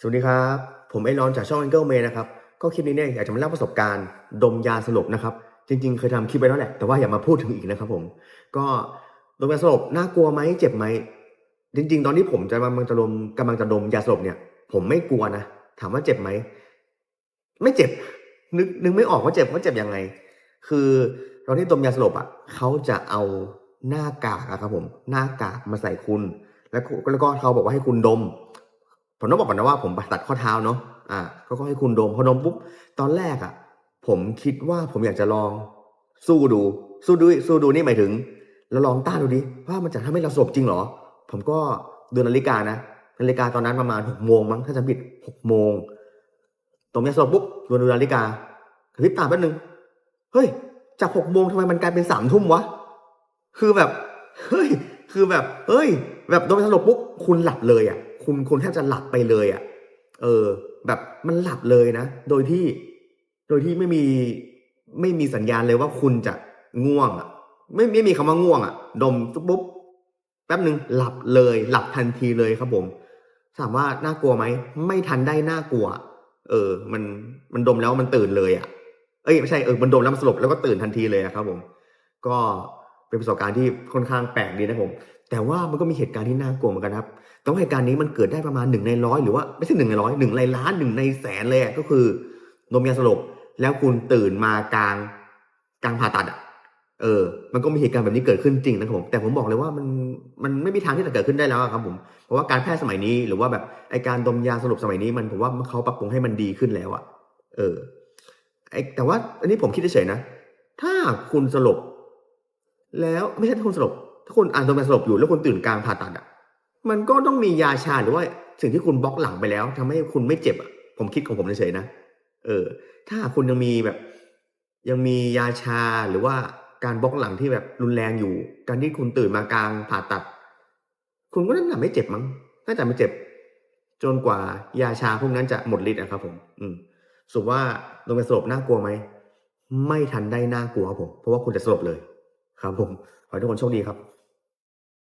สวัสดีครับ ผมไอรอนจากช่อง Angle May นะครับ ก็คลิปนี้เนี่ยอยากจะมาเล่าประสบการณ์ดมยาสลบนะครับ จริงๆ เคยทำคลิปไปแล้วแหละ แต่ว่าอย่ามาพูดถึงอีกนะครับผม ก็ดมยาสลบน่ากลัวไหมเจ็บไหม จริง ๆ ตอนที่ผมจะกำลังจะดมกำลังจะดมยาสลบเนี่ย ผมไม่กลัวนะ ถามว่าเจ็บไหม ไม่เจ็บ นึกนึกไม่ออกว่าเจ็บว่าเจ็บยังไง คือตอนที่ดมยาสลบอะเขาจะเอาหน้ากากอะครับผม หน้ากากมาใส่คุณ แล้วแล้วก็เขาบอกว่าให้คุณดม ผมต้องบอกก่อนนะว่าผมไปตัดข้อเท้าเนาะอ่าเขาก็ให้คุณดมพอดมปุ๊บตอนแรกอะ ผมคิดว่าผมอยากจะลองสู้ดู สู้ดูสู้ดูนี่หมายถึงเราลองต้านดูดิว่ามันจะทำให้เราสบจริงเหรอ ผมก็ดูนาฬิกานะนาฬิกาตอนนั้นประมาณหกโมงมั้งถ้าจำผิดหกโมงตรงนี้สบปุ๊บดูนาฬิกากระพริบตาแป๊บนึงเฮ้ยจากหกโมงทำไมมันกลายเป็นสามทุ่มวะคือแบบเฮ้ยคือแบบเฮ้ย แบบโดนสลบปุ๊บคุณหลับเลยอะ คุณคุณแทบจะหลับไปเลยอะ เออ แบบมันหลับเลยนะ โดยที่ โดยที่ไม่มีไม่มีสัญญาณเลยว่าคุณจะง่วงอะ ไม่ไม่มีคำว่าง่วงอะ ดมปุ๊บแป๊บหนึ่งหลับเลย หลับทันทีเลยครับผม ถามว่าน่ากลัวไหมไม่ทันได้น่ากลัว เออ มันมันดมแล้วมันตื่นเลยอะ เอ้ยไม่ใช่เออมันดมแล้วมันสลบแล้วก็ตื่นทันทีเลยอะครับผม ก็เป็นประสบการณ์ที่ค่อนข้างแปลกดีนะผม แต่ว่ามันก็มีเหตุการณ์ที่น่ากลัวเหมือนกันครับแต่ว่าเหตุการณ์นี้มันเกิดได้ประมาณหนึ่งในร้อยหรือว่าไม่ใช่หนึ่งในร้อยหนึ่งในล้านหนึ่งในแสนเลยก็คือดมยาสลบแล้วคุณตื่นมากลางกลางผ่าตัดอะเออ มันก็มีเหตุการณ์แบบนี้เกิดขึ้นจริงนะครับผม แต่ผมบอกเลยว่ามันมันไม่มีทางที่จะเกิดขึ้นได้แล้วครับผม เพราะว่าการแพทย์สมัยนี้หรือว่าแบบไอการดมยาสลบสมัยนี้มันผมว่าเขาปรับปรุงให้มันดีขึ้นแล้วอะเออไอแต่ว่าอันนี้ผมคิดเฉยๆนะ ถ้าคุณสลบ แล้วไม่ใช่คุณสลบ ถ้าคุณอ่านดมยาสลบอยู่แล้วคุณตื่นกลางผ่าตัดอะ มันก็ต้องมียาชาหรือว่าสิ่งที่คุณบล็อกหลังไปแล้วทำให้คุณไม่เจ็บอะ ผมคิดของผมเฉยๆนะ เออ ถ้าคุณยังมีแบบ ยังมียาชาหรือว่าการบล็อกหลังที่แบบรุนแรงอยู่ การที่คุณตื่นมากลางผ่าตัด คุณก็น่าจะไม่เจ็บมั้ง น่าจะไม่เจ็บ จนกว่ายาชาพวกนั้นจะหมดฤทธิ์นะครับ ผม อืมสุว่าลงไปสลบน่ากลัวไหม ไม่ทันได้น่ากลัวครับผม เพราะว่าคุณจะสลบเลย ครับผม ขอให้ทุกคนโชคดีครับ